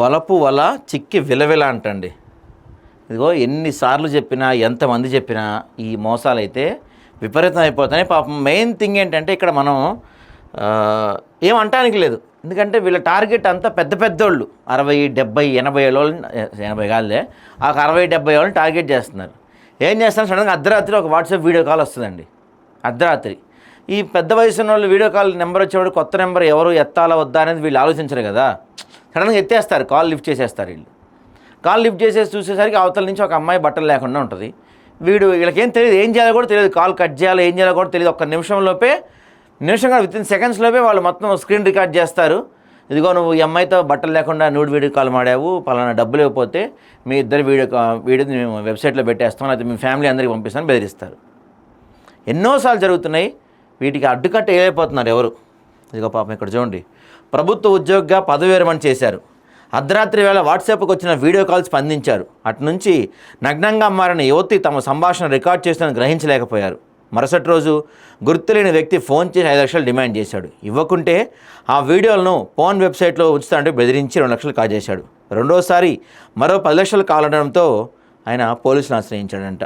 వలపు వల చిక్కి విలవిల అంటండి. ఇదిగో ఎన్నిసార్లు చెప్పినా ఎంతమంది చెప్పినా ఈ మోసాలు అయితే విపరీతం అయిపోతున్నాయి. పాపం మెయిన్ థింగ్ ఏంటంటే ఇక్కడ మనం ఏం అంటానికి లేదు. ఎందుకంటే వీళ్ళ టార్గెట్ అంతా పెద్ద పెద్దోళ్ళు. అరవై డెబ్బై ఎనభై ఏళ్ళ ఎనభై కాదులే ఆ అరవై డెబ్బై ఏళ్ళని టార్గెట్ చేస్తున్నారు. ఏం చేస్తున్నారు సడన్గా అర్ధరాత్రి ఒక వాట్సాప్ వీడియో కాల్ వస్తుందండి. అర్ధరాత్రి. ఈ పెద్ద వయసున్న వాళ్ళు వీడియో కాల్ నెంబర్ వచ్చేవాడు కొత్త నెంబర్ ఎవరు ఎత్తాలా వద్దా అనేది వీళ్ళు ఆలోచించరు కదా. సడన్గా ఎత్తేస్తారు. కాల్ లిఫ్ట్ చేసేస్తారు వీళ్ళు. కాల్ లిఫ్ట్ చేసేసి చూసేసరికి అవతల నుంచి ఒక అమ్మాయి బట్టలు లేకుండా ఉంటుంది. వీడు వీళ్ళకేం తెలియదు. ఏం చేయాలో కూడా తెలియదు. కాల్ కట్ చేయాలో ఏం చేయాలో కూడా తెలియదు. ఒక్క నిమిషంలోపే నిమిషం కాదు విత్ ఇన్ సెకండ్స్లోపే వాళ్ళు మొత్తం స్క్రీన్ రికార్డ్ చేస్తారు. ఇదిగో నువ్వు ఈ అమ్మాయితో బట్టలు లేకుండా నూడు వీడియో కాల్ మాడావు పలానా డబ్బులు ఇవ్వకపోతే మీ ఇద్దరు వీడియో వీడియోని మేము వెబ్సైట్లో పెట్టేస్తాం లేకపోతే మీ ఫ్యామిలీ అందరికి పంపిస్తామని బెదిరిస్తారు. ఎన్నోసార్లు జరుగుతున్నాయి. వీటికి అడ్డుకట్ట ఏమైపోతున్నారు ఎవరు. ఇదిగో పాపం ఇక్కడ చూడండి. ప్రభుత్వ ఉద్యోగిగా పదవి విరమణ చేశారు. అర్ధరాత్రి వేళ వాట్సాప్కి వచ్చిన వీడియో కాల్ స్పందించారు. అటు నుంచి నగ్నంగా మారిన యువతి తమ సంభాషణ రికార్డ్ చేసిన గ్రహించలేకపోయారు. మరుసటి రోజు గుర్తులేని వ్యక్తి ఫోన్ చేసి ఐదు లక్షలు డిమాండ్ చేశాడు. ఇవ్వకుంటే ఆ వీడియోలను ఫోన్ వెబ్సైట్లో ఉంచుతానంటే బెదిరించి రెండు లక్షలు కాజేశాడు. రెండోసారి మరో పది లక్షలు కాలడంతో ఆయన పోలీసులు ఆశ్రయించాడంట.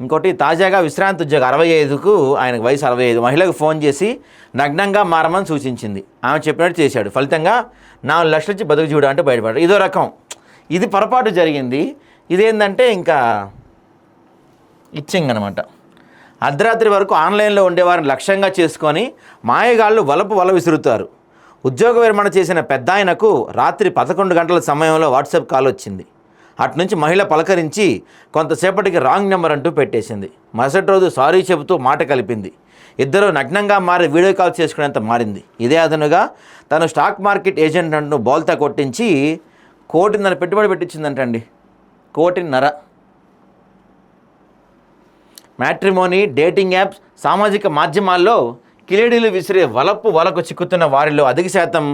ఇంకోటి తాజాగా విశ్రాంతి ఉద్యోగం అరవై ఐదుకు ఆయనకు వయసు అరవై ఐదు. మహిళకు ఫోన్ చేసి నగ్నంగా మారమని సూచించింది. ఆమె చెప్పినట్టు చేశాడు. ఫలితంగా నాలుగు లక్షల నుంచి బతుకు చూడ అంటే బయటపడ్డాడు. ఇదో రకం. ఇది పొరపాటు జరిగింది. ఇదేంటంటే ఇంకా ఇచ్చింగ్ అనమాట అర్ధరాత్రి వరకు ఆన్లైన్లో ఉండేవారిని లక్ష్యంగా చేసుకొని మాయగాళ్ళు వలపు వల విసురుతారు. ఉద్యోగ విరమణ చేసిన పెద్ద ఆయనకు రాత్రి పదకొండు గంటల సమయంలో వాట్సాప్ కాల్ వచ్చింది. అటు నుంచి మహిళ పలకరించి కొంతసేపటికి రాంగ్ నెంబర్ అంటూ పెట్టేసింది. మరుసటి రోజు సారీ చెబుతూ మాట కలిపింది. ఇద్దరు నగ్నంగా మారి వీడియో కాల్ చేసుకునేంత మారింది. ఇదే అదనుగా తను స్టాక్ మార్కెట్ ఏజెంట్ అంటూ బోల్తా కొట్టించి కోటిన్నర పెట్టుబడి పెట్టించిందంటండి కోటిన్నర. మ్యాట్రిమోనీ డేటింగ్ యాప్స్ సామాజిక మాధ్యమాల్లో కిలేడీలు విసిరే వలపు వలకు చిక్కుతున్న వారిలో అధిక శాతం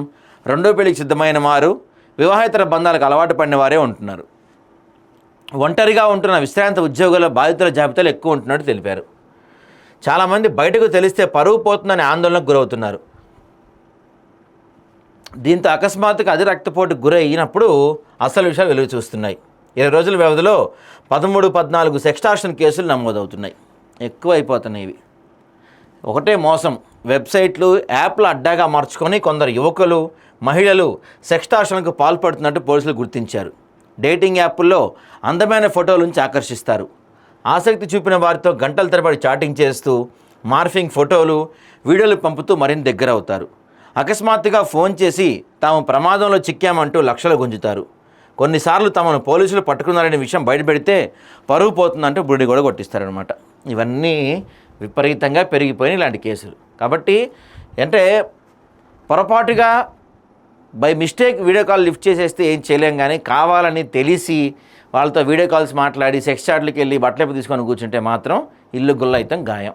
రెండో పెళ్ళికి సిద్ధమైన వారు. వివాహేతర బంధాలకు అలవాటు పడిన వారే ఉంటున్నారు. ఒంటరిగా ఉంటున్న విశ్రాంత ఉద్యోగుల బాధితుల జాబితాలు ఎక్కువ ఉంటున్నట్టు తెలిపారు. చాలామంది బయటకు తెలిస్తే పరువు పోతుందని ఆందోళనకు గురవుతున్నారు. దీంతో అకస్మాత్తుగా అది రక్తపోటుకు గురైనప్పుడు అసలు విషయాలు వెలుగు చూస్తున్నాయి. ఇరవై రోజుల వ్యవధిలో పదమూడు పద్నాలుగు సెక్స్టార్షన్ కేసులు నమోదవుతున్నాయి. ఎక్కువ అయిపోతున్నాయి ఇవి ఒకటే మోసం వెబ్సైట్లు యాప్లు అడ్డాగా మార్చుకొని కొందరు యువకులు మహిళలు సెక్స్టార్షన్కు పాల్పడుతున్నట్టు పోలీసులు గుర్తించారు. డేటింగ్ యాప్ల్లో అందమైన ఫోటోల నుంచి ఆకర్షిస్తారు. ఆసక్తి చూపిన వారితో గంటల తరబడి చాటింగ్ చేస్తూ మార్ఫింగ్ ఫోటోలు వీడియోలు పంపుతూ మరింత దగ్గర అవుతారు అకస్మాత్తుగా ఫోన్ చేసి తాము ప్రమాదంలో చిక్కామంటూ లక్షలు గుంజుతారు. కొన్నిసార్లు తమను పోలీసులు పట్టుకున్నారనే విషయం బయటపెడితే పరువు పోతుందంటూ బుడి కూడా కొట్టిస్తారనమాట ఇవన్నీ విపరీతంగా పెరిగిపోయిన ఇలాంటి కేసులు. కాబట్టి అంటే పొరపాటుగా by mistake video call lift చేసేస్తే ఏం చేయలేం కానీ కావాలని తెలిసి వాళ్ళతో వీడియో కాల్స్ మాట్లాడి సెక్స్ చాట్లకి వెళ్ళి బట్టలేపు తీసుకొని కూర్చుంటే మాత్రం ఇల్లు గుల్ల అయితే గాయం.